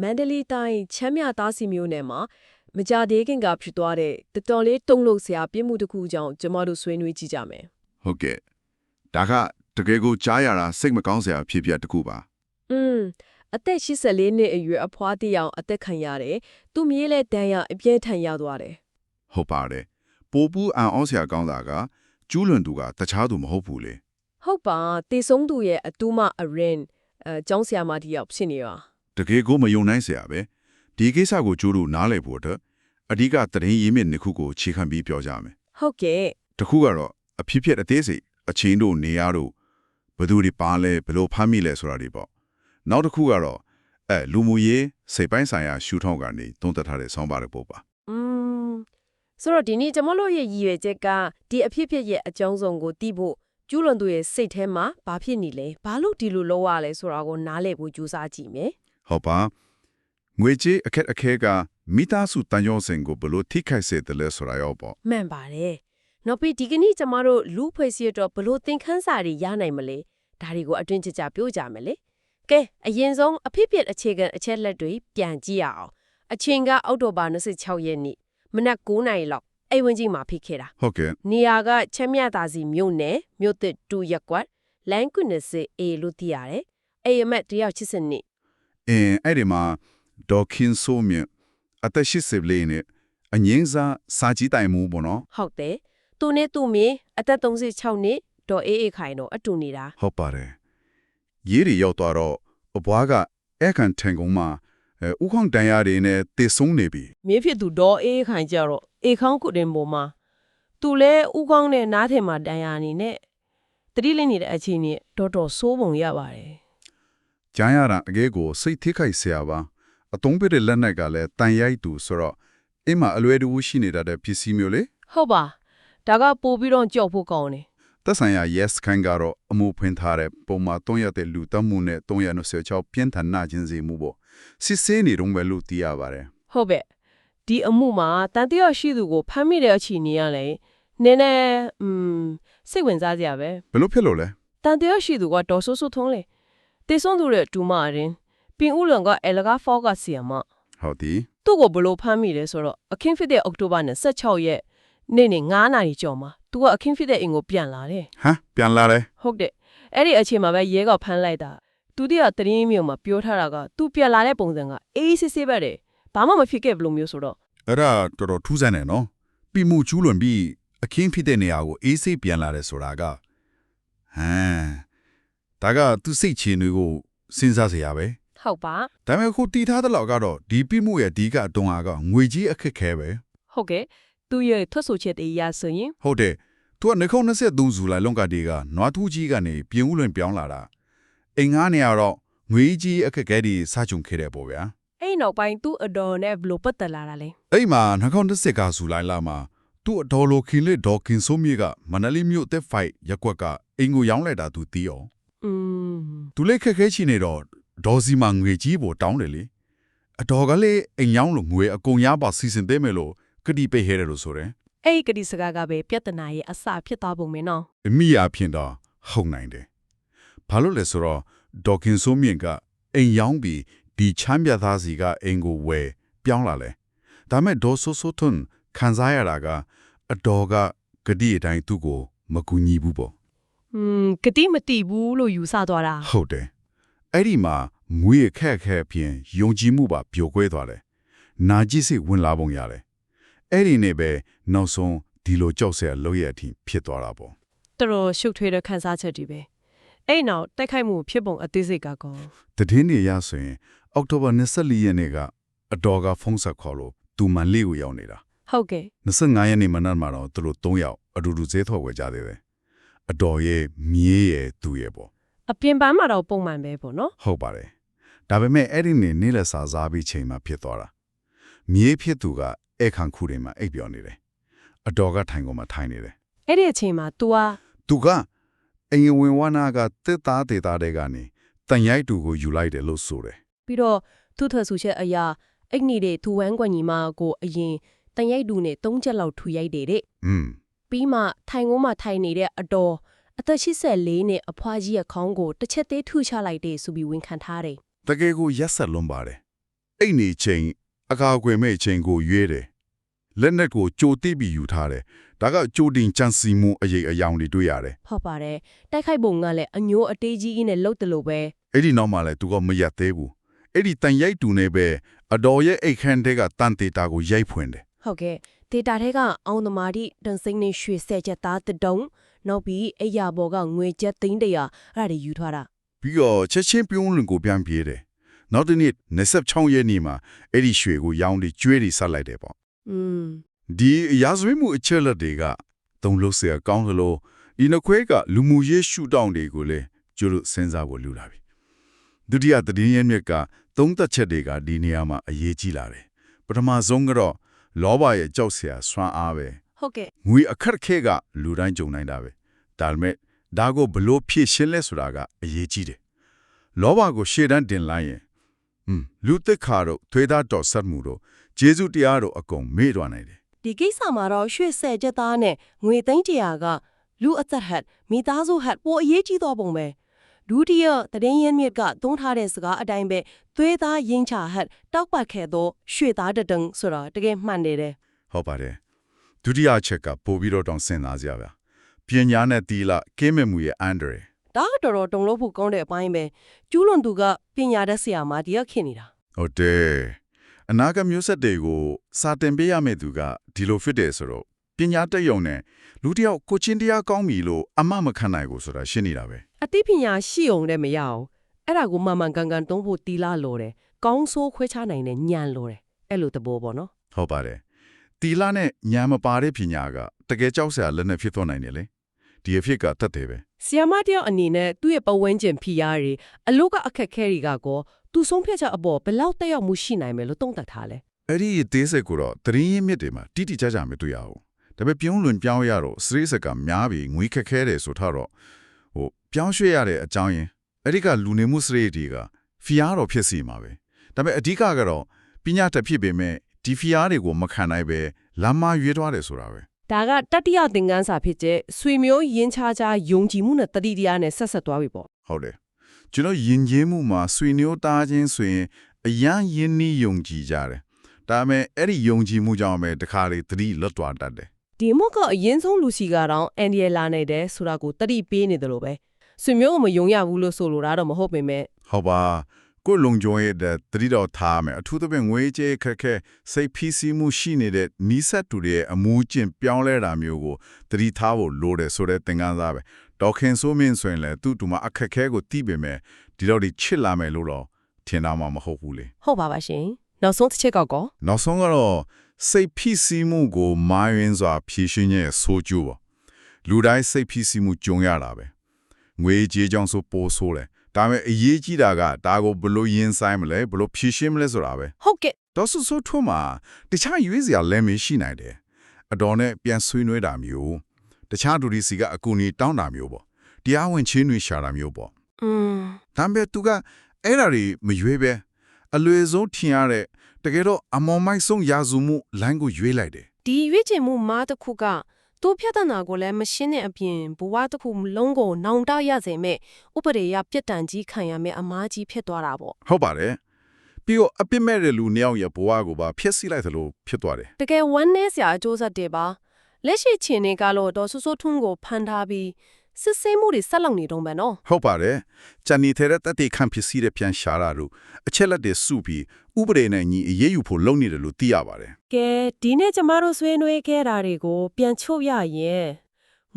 မန္တလေးတိုင်းချမ်းမြသားစီမျိုးနယ်မှာမကြသေးခင်ကဖြစ်သွားတဲ့တော်တော်လေးတုံ့လို့ဆရာပြစ်မှုတစ်ခုကြောင့်ကျမတို့ဆွေးနွေးကြည့်ကြမယ်ဟုတ်ကဲ့ဒါကတကယ်ကိုကြားရတာစိတ်မကောင်းစရာဖြစ်ပြတစ်ခုပါ။อืมအသက်84နှစ်အရွယ်အဖွားတစ်ယောက်အသက်ခံရတယ်။သူမြေးလဲတန်းရအပြင်းထန်ရသွားတယ်ဟုတ်ပါတယ်ပိုပူးအံ့ဩစရာကောင်းတာကကျူးလွန်သူကတခြားသူမဟုတ်ဘူးလေ။ဟုတ်ပါတေဆုံးသူရဲ့အတူမအရင်အဲကျောင်းဆရာမတစ်ယောက်ဖြစ်နေတာ တကယ်ကိုမယုံနိုင်စရာပဲဒီကိစ္စကိုကျိုးတို့နားလည်ဖို့အတွက်အဓိကသတင်းရင်းမြစ်နှစ်ခုကိုခြေခံပြီးပြောကြမယ်။ဟုတ်ကဲ့တစ်ခုကတော့အဖြစ်ဖြစ်အသေးစိတ်အချင်းတို့နေရတို့ဘယ်သူတွေပါလဲဘယ်လိုဖမ်းမိလဲဆိုတာတွေပေါ့နောက်တစ်ခုကတော့အဲလူမှုရေးစိတ်ပိုင်းဆိုင်ရာရှုထောင့်ကနေသုံးသပ်ထားတဲ့ဆောင်းပါးတွေပေါ့ပါ။อืมဆိုတော့ဒီနေ့ကျမတို့ရဲ့ရည်ရွယ်ချက်ကဒီအဖြစ်ဖြစ်ရဲ့အကြောင်းစုံကိုသိဖို့ကျူးလွန်သူရဲ့စိတ်ထဲမှာဘာဖြစ်နေလဲဘာလို့ဒီလိုလုပ်ရလဲဆိုတာကိုနားလည်ဖို့ကြိုးစားကြည့်မယ် ဟုတ်ပါငွေကြေးအခက်အခဲကမိသားစုတန်ရုံစင်ကိုဘယ်လိုထိခိုက်စေတယ်လဲဆိုတာရောပေါ့။မှန်ပါတယ်။နောက်ပြီးဒီကနေ့ကျမတို့လူဖွဲ့စည်းတော့ဘလို့သင်ခန်းစာတွေရနိုင်မလဲဒါတွေကိုအတွင်းကြကြပြောကြမယ်လေ။ကဲအရင်ဆုံးအဖြစ်ဖြစ်အခြေခံအချက်လက်တွေပြန်ကြည့်ရအောင်။အချိန်ကအောက်တိုဘာ26ရက်နေ့မနက်9:00နာရီလောက်အိမ်ဝင်ကြီးမှာဖြစ်ခဲ့တာဟုတ်ကဲ့။နေရာကချက်မြတာစီမြို့နယ်မြို့သစ်တူရက်ကွက်လမ်းကွနစစ်အေလို့သိရတယ်။အိမ်အမက်တယောက်80နှစ် အင်းအဲ့ဒီမှာဒေါ်ခင်ဆိုမြင့်အသက်80လေးနဲ့အငင်းစားစာကြည့်တိုင်မှုပေါ့နော်ဟုတ်တယ်။သူနဲ့သူ့မြေအသက်36နှစ်ဒေါ်အေးအေးခိုင်တော့အတူနေတာဟုတ်ပါတယ်ရေးရီရောက်သွားတော့အဘွားကအဲ့ခံထန်ကုန်မှာအဲဥခေါင်တန်ရတွေနဲ့တေဆုံးနေပြီမင်းဖြစ်သူဒေါ်အေးခိုင်ကြတော့အေခေါင်းကုတင်ပေါ်မှာသူလဲဥကောင်းနဲ့နားထင်မှာတန်ရာအနေနဲ့တတိလေးနေတဲ့အချိန်နဲ့တော်တော်စိုးပုံရပါတယ် ကျန်ရတာအကဲကိုစိတ်ထိခိုက်ဆရာပါအတုံးပြတဲ့လက်နက်ကလည်းတန်ရိုက်သူဆိုတော့အိမ်မှာအလွယ်တကူရှိနေတာတဲ့ပစ္စည်းမျိုးလေဟုတ်ပါဒါကပို့ပြီးတော့ကြောက်ဖို့ကောင်းတယ်သက်ဆိုင်ရာ yes ခန်ကတော့အမှုဖွင့်ထားတဲ့ပုံမှာ3ရက်တဲ့လူတမှုနဲ့326ပြင်းထန်နာခြင်းစီမှုပေါ့စစ်ဆေးနေတော့ပဲလို့သိရပါတယ်ဟုတ်ပဲဒီအမှုမှာတန်တရာရှိသူကိုဖမ်းမိတဲ့အချိန်နေရလဲနည်းနည်းอืมစိတ်ဝင်စားစရာပဲဘယ်လိုဖြစ်လို့လဲတန်တရာရှိသူကဒေါ်ဆိုးဆိုးထုံးလေ တေဆုံးသူရဲ့ဒူမရင်ပင်ဦးလွန်က အလကားဖောကဆီယမဟုတ်သည်သူ့ကိုဘလို့ဖမ်းမိလဲဆိုတော့အခင်းဖြစ်တဲ့အောက်တိုဘာ26ရက်နေ့နေ့9နာရီကျော်မှာသူကအခင်းဖြစ်တဲ့အိမ်ကိုပြန်လာတယ်ဟမ်ပြန်လာတယ်ဟုတ်တယ်အဲ့ဒီအချိန်မှာပဲရဲကဖမ်းလိုက်တာသူတည်းကတရင်မြို့မှာပြောထားတာကသူပြန်လာတဲ့ပုံစံကအေးစစ်စစ်ပဲတယ်ဘာမှမဖြစ်ခဲ့ဘလို့မျိုးဆိုတော့အဲ့ဒါတော်တော်ထူးဆန်းတယ်နော်ပြီးမှုကျူးလွန်ပြီးအခင်းဖြစ်တဲ့နေရာကိုအေးစိတ်ပြန်လာတယ်ဆိုတာကဟမ် ဒါကသူစိတ်ချင်တွေကိုစဉ်းစားစရာပဲဟုတ်ပါဒါပေမဲ့ခုတီထားတဲ့လောက်ကတော့ဒီပြမှုရဲ့အဓိကအတုံးအားကငွေကြီးအခက်ခဲပဲဟုတ်ကဲ့သူရဲ့ထွက်ဆိုချက်တွေအရဆိုရင်ဟုတ်တယ်သူကနှခုံ23ဇူလိုင်လွန်ကတည်းကနွားထူးကြီးကနေပြင်ဦးလွင်ပြောင်းလာတာအိမ်ငါးနေရတော့ငွေကြီးအခက်ခဲတွေစကြုံခဲ့တယ်ပေါ့ဗျာအဲ့နောက်ပိုင်းသူ့အတော်နဲ့ဘလို့ပတ်သက်လာတာလဲအဲ့မှာ2010ကဇူလိုင်လမှာသူ့အတော်လိုခင်လေးဒေါ်ခင်ဆိုးမြေကမန္တလေးမြို့သက်ဖိုက်ရက်ကွက်ကအိမ်ကိုရောင်းလိုက်တာသူသိရော อืมသူလည်းခက်ခဲချင်နေတော့ဒေါ်စီမငွေကြီးပေါ်တောင်းတယ်လေအတော်ကလေးအိမ်ရောင်းလို့ငွေအကုန်ရပါစီစဉ်သေးမယ်လို့ကတိပေးဟဲတယ်လို့ဆိုတယ်အဲ့ဒီကတိစကားကပဲပြဿနာရဲ့အစဖြစ်သွားပုံပဲနော်အမိအဖြစ်တော့ဟုတ်နိုင်တယ်ဘာလို့လဲဆိုတော့ဒေါ်ခင်ဆိုးမြင့်ကအိမ်ရောင်းပြီးဒီချမ်းပြသားစီကအိမ်ကိုဝယ်ပြောင်းလာလဲဒါမဲ့ဒေါ်ဆိုးဆိုးထွန်းခံစားရတာကအတော်ကဂတိအတိုင်းသူ့ကိုမကူညီဘူးပေါ့ อืมကတိမတိဘူးလို့ယူဆသွားတာဟုတ်တယ်အဲ့ဒီမှာငွေခက်ခဲဖြင့်ယုံကြည်မှုပါပြိုကွဲသွားတယ်နာကြည့်စိတ်ဝင်လာပုံရတယ်အဲ့ဒီနဲ့ပဲနောက်ဆုံးဒီလိုကြောက်စရာလုပ်ရအထိဖြစ်သွားတာပေါ့တော်တော်ရှုပ်ထွေးတဲ့ခန်းစားချက်တွေပဲအဲ့နောက်တိုက်ခိုက်မှုဖြစ်ပုံအသေးစိတ်ကကောတည်င်းနေရဆိုရင်အောက်တိုဘာ24ရက်နေ့ကအတော်ကဖုန်းဆက်ခေါ်လို့သူမန်လေးကိုရောက်နေတာဟုတ်ကဲ့25ရက်နေ့မနက်မှာတော့သူတို့3ယောက်အတူတူဈေးထော်ဝယ်ကြသေးတယ် အတော်ရဲ့မြေးရဲ့သူ့ရဲ့ပေါ့အပြင်ပန်းမှာတော့ပုံမှန်ပဲပေါ့နော်ဟုတ်ပါတယ်ဒါပေမဲ့အဲ့ဒီနေ့နေ့လက်စာစားပြီးချိန်မှာဖြစ်သွားတာမြေးဖြစ်သူကအဲ့ခံခုတွေမှာအိပ်ပျော်နေတယ်အတော်ကထိုင်ကုန်မှာထိုင်နေတယ်အဲ့ဒီအချိန်မှာ तू က तू ကအင်ဝင်ဝနာကတစ်သားတေသားတဲ့ကနေတန်ရိုက်တူကိုယူလိုက်တယ်လို့ဆိုတယ်ပြီးတော့သူ့ထဆူချက်အရာအဲ့နေ့တွေသူဝမ်းကွန်ညီမကိုအရင်တန်ရိုက်တူနဲ့၃ချက်လောက်ထူရိုက်တယ်တဲ့อืม ပြီးမှထိုင်ကုန်းမှာထိုင်နေတဲ့အတော်အသက်84နဲ့အဖွားကြီးရဲ့ခေါင်းကိုတစ်ချက်သေးထုချလိုက်တယ်ဆိုပြီးဝန်ခံထားတယ်တကယ်ကိုရက်ဆက်လွန်ပါတယ်အိတ်နေချိန်အကာအကွယ်မဲ့ချိန်ကိုရွေးတယ်လက်နက်ကိုကြိုတိပြီးယူထားတယ်ဒါကကြိုတင်ကြံစီမှုအရေးအယောင်တွေတွေ့ရတယ်ဟုတ်ပါတယ်တိုက်ခိုက်ပုံကလည်းအညိုးအတေးကြီးကြီးနဲ့လှုပ်တယ်လို့ပဲအဲ့ဒီနောက်မှလည်းသူကမရက်သေးဘူးအဲ့ဒီတန်ရိုက်တူနေပဲအတော်ရဲ့အိတ်ခမ်းတဲ့ကတန်တေတာကိုရိုက်ဖွင့်တယ်ဟုတ်ကဲ့ ဒေတာထဲကအောင်သမားတိတန်စိမ့်နဲ့ရွှေဆဲချက်သားတစ်တုံးနောက်ပြီးအိယာဘော်ကငွေချက်သိန်းတရာအဲ့ဒါတွေယူထားတာပြီးတော့ချက်ချင်းပြုံးလွန်ကိုပြန်ပြေးတယ်နောက်တစ်နေ့26ရက်နေ့မှာအဲ့ဒီရွှေကိုရောင်းပြီးကျွေးပြီးဆက်လိုက်တယ်ပေါ့อืมဒီရာဇဝတ်မှုအချက်လက်တွေကသုံးလို့ဆရာကောင်းသလိုဒီနှခွဲကလူမှုရေးရှုထောင့်တွေကိုလည်းကျို့လို့စဉ်းစားဖို့လူလာပြီဒုတိယသတင်းရင်းမြစ်ကသုံးသက်ချက်တွေကဒီနေရာမှာအရေးကြီးလာတယ်ပထမဆုံးကတော့ လောဘရဲ့ကြောက်စရာဆွမ်းအားပဲဟုတ်ကဲ့ငွေအခက်ခဲကလူတိုင်းကြုံနိုင်တာပဲဒါပေမဲ့ဒါကိုဘလို့ဖြည့်ရှင်းလဲဆိုတာကအရေးကြီးတယ်လောဘကိုရှေ့တန်းတင်လိုက်ရင်ဟွန်းလူသက်ခါတော့သွေးသားတော်ဆက်မှုတော့ဂျေဇုတရားတော့အကုန်မေ့သွားနိုင်တယ်ဒီကိစ္စမှာတော့ရွှေဆဲချက်သားနဲ့ငွေသိန်းတရာကလူအသက်ဟတ်မိသားစုဟတ်ပိုအရေးကြီးတော့ပုံပဲ ဒုတိယသတင်းရင်းမြစ်ကသုံးထားတဲ့စကားအတိုင်းပဲသွေးသားရင်းချဟတ်တောက်ပတ်ခဲ့တော့ရွှေသားတဒံဆိုတော့တကယ်မှန်နေတယ်ဟုတ်ပါတယ်ဒုတိယအချက်ကပို့ပြီးတော့တောင်းစဉ်းစားကြပါပညာနဲ့တီလာကင်းမဲ့မှုရဲ့အန်ဒရယ်ဒါကတော်တော်တုံလို့ဖို့ကောင်းတဲ့အပိုင်းပဲကျူးလွန်သူကပညာတတ်ဆရာမတရားခင်နေတာဟုတ်တယ်အနာဂတ်မျိုးဆက်တွေကိုစာတင်ပေးရမယ့်သူကဒီလိုဖြစ်တယ်ဆိုတော့ပညာတက်ယုံနဲ့လူတစ်ယောက်ကိုချင်းတရားကောင်းပြီလို့အမမခံနိုင်ဘူးဆိုတာရှင်းနေတာပဲအသိပညာရှိအောင်လည်းမရအောင်အဲ့ဒါကိုမှန်မှန်ကန်ကန်သုံးဖို့တီလာလိုတယ်ကောင်းဆိုးခွဲခြားနိုင်တဲ့ဉာဏ်လိုတယ်အဲ့လိုတဘောပေါ့နော်ဟုတ်ပါတယ်တီလာနဲ့ညာမပါတဲ့ပညာကတကယ်ကြောက်စရာလက်နဲ့ဖြစ်သွားနိုင်တယ်လေဒီအဖြစ်ကတတ်တယ်ပဲဆီယမတယောက်အနေနဲ့သူ့ရဲ့ပဝန်းကျင်ဖိအားတွေအလုတ်ကအခက်ခဲတွေကကောသူဆုံးဖြတ်ချက်အပေါ်ဘယ်လောက်တက်ရောက်မှုရှိနိုင်မယ်လို့သုံးသပ်ထားလဲအဲ့ဒီသေးစိတ်ကိုတော့သတရင်ရင်းမြစ်တွေမှာတိတိကျကျမတွေ့ရဘူးဒါပေမဲ့ပြုံးလွန်ပြောင်းရတော့စရိစက်ကများပြီးငွေခက်ခဲတယ်ဆိုတော့ ဟိုပြောင်းရွှေ့ရတဲ့အကြောင်းရင်းအဲ့ဒီကလူနေမှုစရိတွေကဖီအားတော့ဖြစ်စီမှာပဲဒါပေမဲ့အဓိကကတော့ပညာတက်ဖြစ်ပေမဲ့ဒီဖီအားတွေကိုမခံနိုင်ပဲလမ်းမရွေးသွားတယ်ဆိုတာပဲဒါကတတိယသင်ခန်းစာဖြစ်တဲ့ဆွေမျိုးရင်းချာချာယုံကြည်မှုနဲ့တတိတရားနဲ့ဆက်ဆက်သွားပြီပေါ့ဟုတ်တယ်ကျွန်တော်ယဉ်ကျေးမှုမှာဆွေမျိုးသားချင်းဆိုရင်အရန်ယဉ်နီးယုံကြည်ကြတယ်ဒါပေမဲ့အဲ့ဒီယုံကြည်မှုကြောင့်ပဲတခါလေသတိလွတ်သွားတတ်တယ် ဒီမို့ကအရင်ဆုံးလူစီကတော့အန်ဒီယလာနေတယ်ဆိုတာကိုတတိပေးနေတယ်လို့ပဲဆွေမျိုးကိုမယုံရဘူးလို့ဆိုလိုတာတော့မဟုတ်ပေမဲ့ဟုတ်ပါကိုယ်လုံကြုံရဲ့တဲ့သတိတော်ထားမယ်အထူးသဖြင့်ငွေကြေးခက်ခဲစိတ်ဖိစီးမှုရှိနေတဲ့နီးစပ်သူတွေရဲ့အမှုကျင့်ပြောင်းလဲတာမျိုးကိုသတိထားဖို့လိုတယ်ဆိုတဲ့သင်ခန်းစာပဲဒေါခင်ဆိုးမင်းဆိုရင်လည်းသူ့တူမှာအခက်ခဲကိုသိပေမဲ့ဒီတော့ဒီချစ်လာမယ်လို့တော့ထင်တာမှမဟုတ်ဘူးလေဟုတ်ပါပါရှင်နောက်ဆုံးတစ်ချက်ကောက်ကောနောက်ဆုံးကတော့ စိတ်ဖိစီးမှုကိုမာယွင်းစွာဖြည့်ရှင်ရဲ့ဆိုးကျိုးပါလူတိုင်းစိတ်ဖိစီးမှုကြုံရတာပဲငွေကြေးကြောင့်ဆိုပိုးဆိုးတယ်ဒါပေမဲ့အရေးကြီးတာကဒါကိုဘယ်လို့ရင်ဆိုင်မလဲဘယ်လို့ဖြည့်ရှင်းမလဲဆိုတာပဲဟုတ်ကဲ့တော့ဆူဆူထွန်းမှာတခြားရွေးစရာလည်းမရှိနိုင်တယ်အတော်နဲ့ပြန်ဆွေးနွေးတာမျိုးတခြားဒူရီစီကအကူအညီတောင်းတာမျိုးပေါ့တရားဝင်ချင်းတွေရှာတာမျိုးပေါ့อืมဒါပေမဲ့သူကအဲ့ဒါတွေမရွေးပဲအလွယ်ဆုံးထင်ရတဲ့ တကယ်တော့အမောင်မိုက်ဆုံးရာဇူမှုလိုင်းကိုရွေးလိုက်တယ်ဒီရွေးချယ်မှုမားတစ်ခုကသူ့ဖြတ်တနာကိုလည်းမရှင်းတဲ့အပြင်ဘဝတစ်ခုလုံးကိုနောင်တရစေမဲ့ဥပဒေရပြစ်ဒဏ်ကြီးခံရမယ့်အမားကြီးဖြစ်သွားတာပေါ့ဟုတ်ပါတယ်ပြီးတော့အပြစ်မဲ့တဲ့လူနှစ်ယောက်ရဲ့ဘဝကိုပါဖျက်ဆီးလိုက်သလိုဖြစ်သွားတယ်တကယ်ဝမ်းနည်းစရာအကျိုးဆက်တွေပါလက်ရှိချင်းနေကတော့ဒေါ်ဆူဆူထွန်းကိုဖန်ထားပြီး စစ်ဆေးမှုတွေဆက်လုပ်နေတော့မယ်နော်ဟုတ်ပါတယ်ဂျန်နီထဲတဲ့တတိခံဖြစ်စီတဲ့ပြန်ရှာတာတို့အချက်လက်တွေစုပြီးဥပဒေနဲ့ညီအရေးယူဖို့လုပ်နေတယ်လို့သိရပါတယ်ကဲဒီနေ့ကျမတို့ဆွေးနွေးခဲ့တာတွေကိုပြန်ချုပ်ရရင်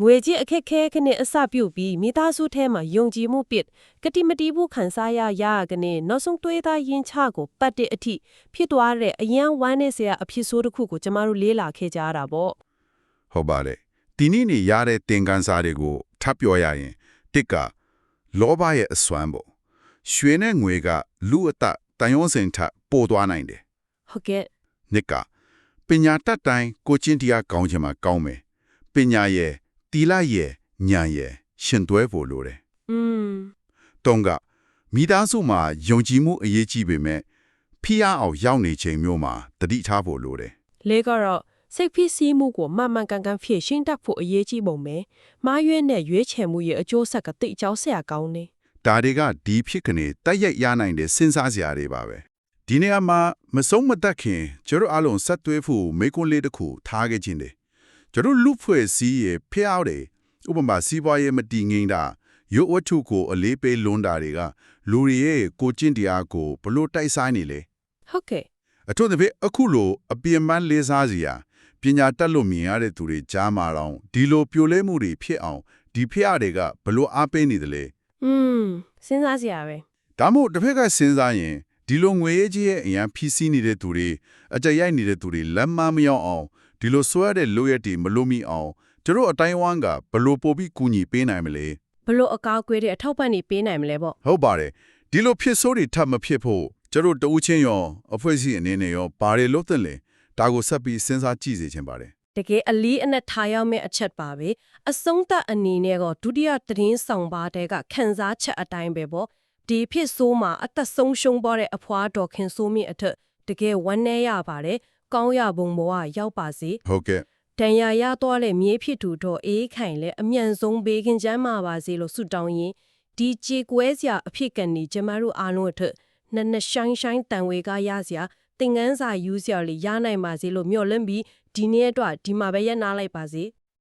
ငွေကြီးအခက်ခဲခနဲ့အစပြုတ်ပြီးမိသားစုထဲမှာယုံကြည်မှုပစ်ကတိမတီးဘူးခံစားရရကနေနောက်ဆုံးတွေးသားရင်ချကိုပတ်တဲ့အထိဖြစ်သွားတဲ့အရန်ဝမ်းနေစရာအဖြစ်ဆိုးတစ်ခုကိုကျမတို့လေးလာခဲ့ကြရတာပေါ့ဟုတ်ပါတယ်ဒီနေ့နေရတဲ့သင်ခန်းစာတွေကို ထပ်ပြောရရင်တစ်ကလောဘရဲ့အစွမ်းပေါ့ရွှေနဲ့ငွေကလူအသက်တန်ရုံးစင်ထပ်ပို့သွားနိုင်တယ်ဟုတ်ကဲ့နှစ်ကပညာတတ်တိုင်းကိုချင်းတရားကောင်းချင်မှာကောင်းမယ်ပညာရဲ့တီလာရဲ့ဉာဏ်ရဲ့ရှင်တွဲဖို့လိုတယ်อืมတုံးကမိသားစုမှာယုံကြည်မှုအရေးကြီးပေမဲ့ဖိအားအောင်ရောက်နေချိန်မျိုးမှာတတိထားဖို့လိုတယ်လေးကတော့ စိတ်ဖြစ်စည်းမှုကိုမှန်မှန်ကန်ကန်ဖြည့်ရှင်းတတ်ဖို့အရေးကြီးပုံပဲမားရွေးနဲ့ရွေးချယ်မှုရဲ့အကျိုးဆက်ကတိတ်ကြောက်ဆရာကောင်းနေဒါတွေကဒီဖြစ်ကနေတက်ရိုက်ရနိုင်တဲ့စဉ်းစားစရာတွေပါပဲဒီနေရာမှာမဆုံးမသက်ခင်ကျတို့အားလုံးဆက်သွေးဖို့မေကွန်းလေးတစ်ခုထားခဲ့ခြင်းတယ်ကျတို့လူဖွဲ့စည်းရဲ့ဖျောက်တယ်ဥပမာစီးပွားရေးမတည်ငြိမ်တာရုပ်ဝတ္ထုကိုအလေးပေးလွန်းတာတွေကလူတွေရဲ့ကိုကျင့်တရားကိုဘလို့တိုက်ဆိုင်နေလဲဟုတ်ကဲ့အထူးသဖြင့်အခုလိုအပြင်းပန်းလေးစားစရာ ပညာတတ်လို့မြင်ရတဲ့သူတွေကြားမှာတော့ဒီလိုပြိုလဲမှုတွေဖြစ်အောင်ဒီဖျက်တွေကဘလို့အားပေးနေတယ်လဲอืมစဉ်းစားစရာပဲဒါမို့တစ်ဖက်ကစဉ်းစားရင်ဒီလိုငွေရေးကြီးရဲ့အရန်ဖြီးစည်းနေတဲ့သူတွေအကြက်ရိုက်နေတဲ့သူတွေလက်မမရောက်အောင်ဒီလိုဆွဲရတဲ့လိုရက်တွေမလို့မိအောင်ကျတို့အတိုင်းဝမ်းကဘလို့ပို့ပြီးကူညီပေးနိုင်မလဲဘလို့အကောက်ကွေးတဲ့အထောက်ပံ့နေပေးနိုင်မလဲပေါ့ဟုတ်ပါတယ်ဒီလိုဖြစ်ဆိုးတွေထပ်မဖြစ်ဖို့ကျတို့တဦးချင်းရောအဖွဲ့အစည်းအနေနဲ့ရောဘာတွေလုပ်သင့်လဲ ဒါကိုဆက်ပြီးစဉ်းစားကြည့်စေချင်ပါတယ်တကယ်အလီအနက်ထားရောက်မဲ့အချက်ပါပဲအဆုံးသတ်အနေနဲ့ကဒုတိယသတင်းဆောင်ပါတဲ့ကခန်းစားချက်အတိုင်းပဲပေါ့ဒီဖြစ်ဆိုးမှာအသက်ဆုံးရှုံးပေါ်တဲ့အဖွားတော်ခင်ဆိုးမိအထက်တကယ်ဝမ်းနည်းရပါတယ်ကောင်းရဘုံဘဝရောက်ပါစေဟုတ်ကဲ့တန်ရာရသွားတဲ့မြေဖြစ်သူတော့အေးခိုင်လဲအမြန်ဆုံးဘေးကင်းချမ်းမာပါစေလို့ဆုတောင်းရင်ဒီကြေကွဲစရာအဖြစ်ကန်နေကျမတို့အားလုံးအထက်နက်နက်ရှိုင်းရှိုင်းတန်ဝေကရစရာ သင်ငန်းစာယူစရာလေးရနိုင်ပါစေလို့မျှော်လင့်ပြီးဒီနေ့အတွက်ဒီမှာပဲရပ်နာလိုက်ပါစေ